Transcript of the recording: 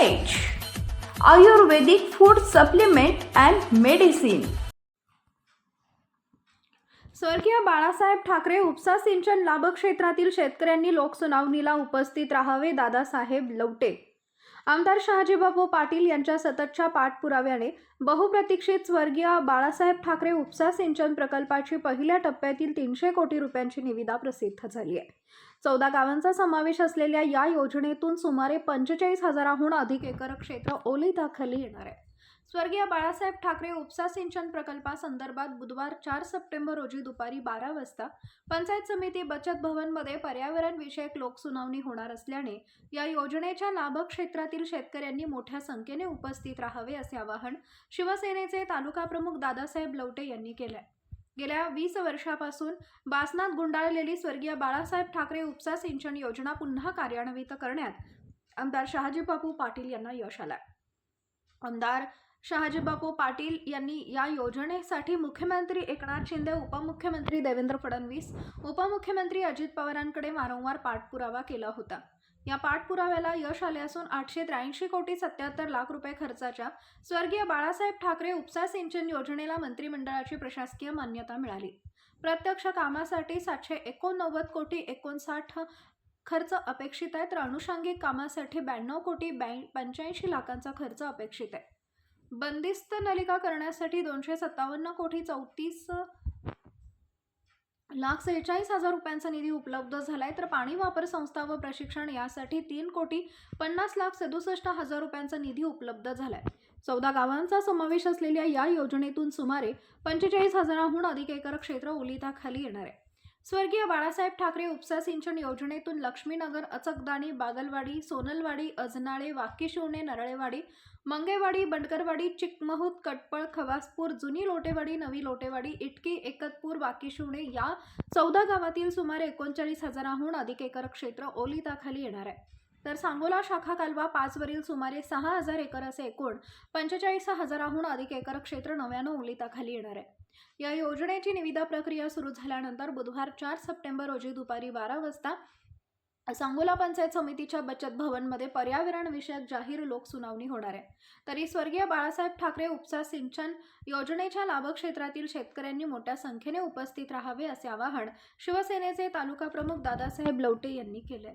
Ayurvedic food supplement and medicine स्वर्गीय बाळासाहेब ठाकरे उपसा सिंचन लाभ क्षेत्रातील शेतकऱ्यांनी लोकसुनावणीला उपस्थित राहावे दादासाहेब लवटे. आमदार शहाजीबाबू पाटील यांच्या सततच्या पाठपुराव्याने बहुप्रतीक्षित स्वर्गीय बाळासाहेब ठाकरे उपसा सिंचन प्रकल्पाची पहिल्या टप्प्यातील तीनशे कोटी रुपयांची निविदा प्रसिद्ध झाली आहे. चौदा गावांचा समावेश असलेल्या या योजनेतून सुमारे पंचेचाळीस हजाराहून अधिक एकर क्षेत्र ओलिताखाली येणार आहे. स्वर्गीय बाळासाहेब ठाकरे उपसा सिंचन प्रकल्पासंदर्भात बुधवार चार सप्टेंबर रोजी दुपारी बारा वाजता पंचायत समिती बचत भवनमध्ये पर्यावरणविषयक लोकसुनावणी होणार असल्याने या योजनेच्या लाभ क्षेत्रातील शेतकऱ्यांनी मोठ्या संख्येने उपस्थित राहावे असे आवाहन शिवसेनेचे तालुका प्रमुख दादासाहेब लवटे यांनी केले गेल्या वीस वर्षापासून बासनात गुंडाळलेली स्वर्गीय बाळासाहेब ठाकरे उपसा सिंचन योजना पुन्हा कार्यान्वित करण्यात आमदार शहाजीबापू पाटील यांना यश आलं आमदार शहाजीबापू पाटील यांनी या योजनेसाठी मुख्यमंत्री एकनाथ शिंदे उपमुख्यमंत्री देवेंद्र फडणवीस उपमुख्यमंत्री अजित पवारांकडे वारंवार पाठपुरावा केला होता. या पाठपुराव्याला यश आले असून आठशे त्र्याऐंशी कोटी सत्याहत्तर लाख रुपये खर्चाच्या स्वर्गीय बाळासाहेब ठाकरे उपसा सिंचन योजनेला मंत्रिमंडळाची प्रशासकीय मान्यता मिळाली. प्रत्यक्ष कामासाठी सातशे एकोणनव्वद कोटी एकोणसाठ खर्च अपेक्षित आहे तर अनुषंगिक कामासाठी ब्याण्णव कोटी ब्यां पंच्याऐंशी लाखांचा खर्च अपेक्षित आहे. बंदिस्त नलिका करण्यासाठी दोनशे सत्तावन्न कोटी चौतीस लाख सेहेचाळीस हजार रुपयांचा निधी उपलब्ध झाला आहे तर पाणी वापर संस्था व प्रशिक्षण यासाठी तीन कोटी पन्नास लाख सदुसष्ट हजार रुपयांचा निधी उपलब्ध झाला आहे चौदा गावांचा समावेश असलेल्या या योजनेतून सुमारे पंचेचाळीस हजाराहून अधिक एकर क्षेत्र ओलिताखाली येणार आहे. स्वर्गीय बाळासाहेब ठाकरे उपसा सिंचन योजनेतून लक्ष्मीनगर अचकदाणी बागलवाडी सोनलवाडी अजनाळे वाकीशिवणे नरळेवाडी मंगेवाडी बंडकरवाडी चिकमहूत कटपळ खवासपूर जुनी लोटेवाडी नवी लोटेवाडी इटकी एकतपूर वाकीशिवणे या चौदा गावातील सुमारे एकोणचाळीस हजाराहून अधिक एकर क्षेत्र ओलिताखाली येणार आहे. तर सांगोला शाखा कालवा पाचवरील सुमारे सहा हजार एकर असे एकूण पंचेचाळीस हजाराहून अधिक एकर क्षेत्र नव्यानं ओलिताखाली येणार आहे. या योजनेची निविदा प्रक्रिया सुरू झाल्यानंतर बुधवार चार सप्टेंबर रोजी दुपारी बारा वाजता सांगोला पंचायत समितीच्या बचत भवनमध्ये पर्यावरण विषयक जाहीर लोकसुनावणी होणार आहे. तरी स्वर्गीय बाळासाहेब ठाकरे उपसा सिंचन योजनेच्या लाभक्षेत्रातील शेतकऱ्यांनी मोठ्या संख्येने उपस्थित राहावे असे आवाहन शिवसेनेचे तालुका प्रमुख दादासाहेब लवटे यांनी केले